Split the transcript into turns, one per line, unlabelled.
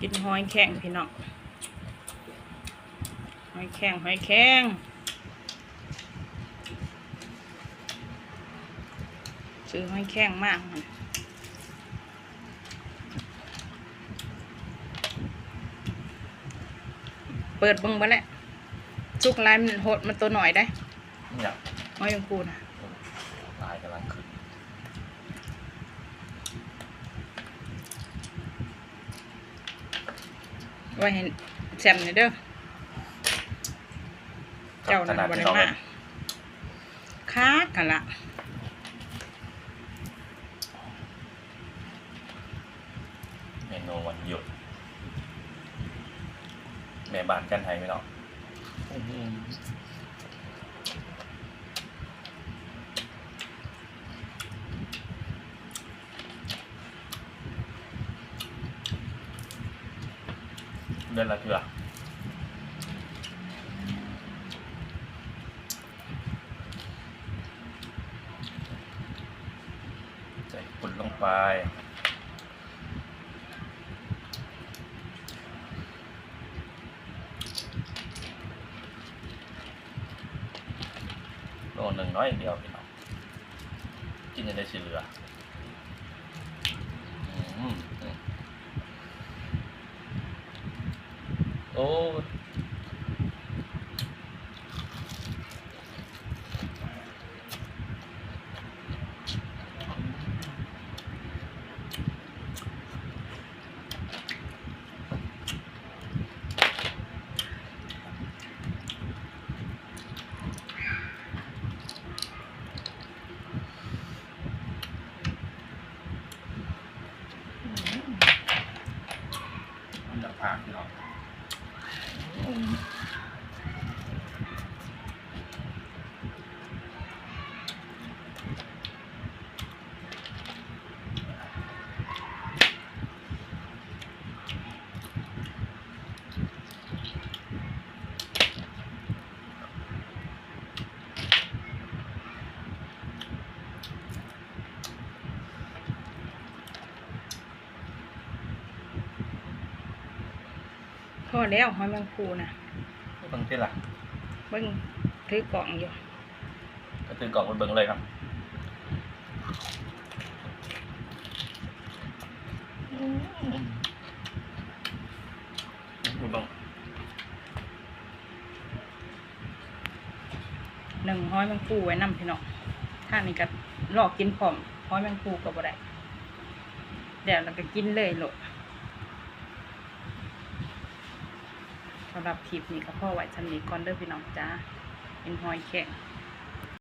กินหอยแข็งพี่น้องหอยแข็งหอยแข็งซื้อหอยแข็งมากมันเปิดเบึงมาแล้วสุกลายมันโหดมันตัวหน่อยได้
เนี่ย
หอยยังปูนะ
ลายกำลังขึ้น
ไว้เห็นแซมนี่เด้อเจ้า
ข
นั่น
นาด
บ่
ที่
ได้
เรา
มาค้ากันละ
เมนูวันหยุดแม่บ้านกันไทยไหมเนาะ เดือนละเทือใส่ปุ่นลงไปโลหนึ่งน้อยอย่างเดียวพี่น้องกินยังได้สีเหลือมอืม โอ้มันจะผ่านพี่น้อง
พ อแล้วหอยแมงปูนะ
เบิ้งที่ละ
เบิ่งถือกล่องอยู่
ก็คือกล่องไปเบิ้งเลยครับดูบ้าง
หนึ่งหอยแมงปูไว้นำพี่น้องถ้านี่ก็ลอกกินพร้อมหอยแมงปูก็บ่ได้เดี๋ยวเราก็กินเลยโลด สำหรับคลิปนี้ก็พ่อไว้ชำนี้ก่อนเด้อพี่น้องจ้าเป็นหอยแข็ง